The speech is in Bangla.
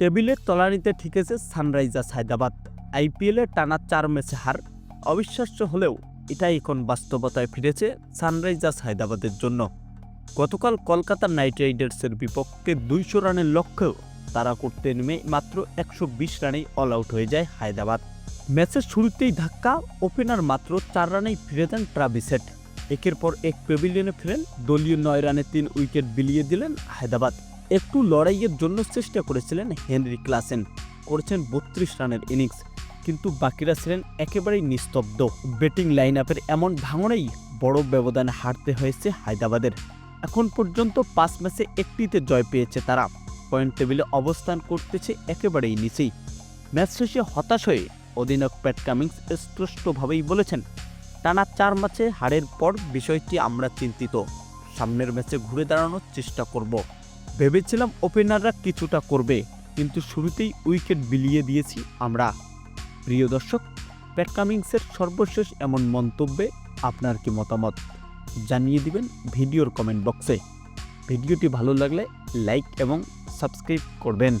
টেবিলের তলানিতে ঠিকেছে সানরাইজার্স হায়দ্রাবাদ। আইপিএলে টানা চার ম্যাচে হার। অবিশ্বাস্য হলেও এটাই এখন বাস্তবতায় ফিরেছে সানরাইজার্স হায়দ্রাবাদের জন্য। গতকাল কলকাতা নাইট রাইডার্সের বিপক্ষে দুইশো রানের লক্ষ্যেও তারা করতে নেমে মাত্র একশো বিশ রানেই অল আউট হয়ে যায় হায়দ্রাবাদ। ম্যাচের শুরুতেই ধাক্কা, ওপেনার মাত্র চার রানেই ফিরে দেন ট্রাভিসেট একের পর এক প্যাভিলিয়নে ফিরেন, দলীয় নয় রানে তিন উইকেট বিলিয়ে দিলেন হায়দ্রাবাদ। একটু লড়াইয়ের জন্য চেষ্টা করেছিলেন হেনরি ক্লাসেন। করেছেন বত্রিশ রানের ইনিংস, কিন্তু বাকিরা ছিলেন একেবারেই নিস্তব্ধ। ব্যাটিং লাইন আপের এমন ভাঙনেই বড় ব্যবধানে হারতে হয়েছে হায়দ্রাবাদের। এখন পর্যন্ত পাঁচ ম্যাচে একটিতে জয় পেয়েছে তারা। পয়েন্ট টেবিলে অবস্থান করতেছে একেবারেই নিচেই। ম্যাচ শেষে হতাশ হয়ে অধিনায়ক প্যাট কামিংস স্পষ্টভাবেই বলেছেন, টানা চার ম্যাচে হারের পর বিষয়টি আমরা চিন্তিত। সামনের ম্যাচে ঘুরে দাঁড়ানোর চেষ্টা করব। ভেবেছিলাম ওপেনাররা কিছুটা করবে, কিন্তু শুরুতেই উইকেট বিলিয়ে দিয়েছি আমরা। প্রিয় দর্শক প্যাট কামিংসের সর্বশেষ এমন মন্তব্যে আপনার কি মতামত? জানিয়ে দিবেন ভিডিওর কমেন্ট বক্সে। ভিডিওটি ভালো লাগলে লাইক এবং সাবস্ক্রাইব করবেন।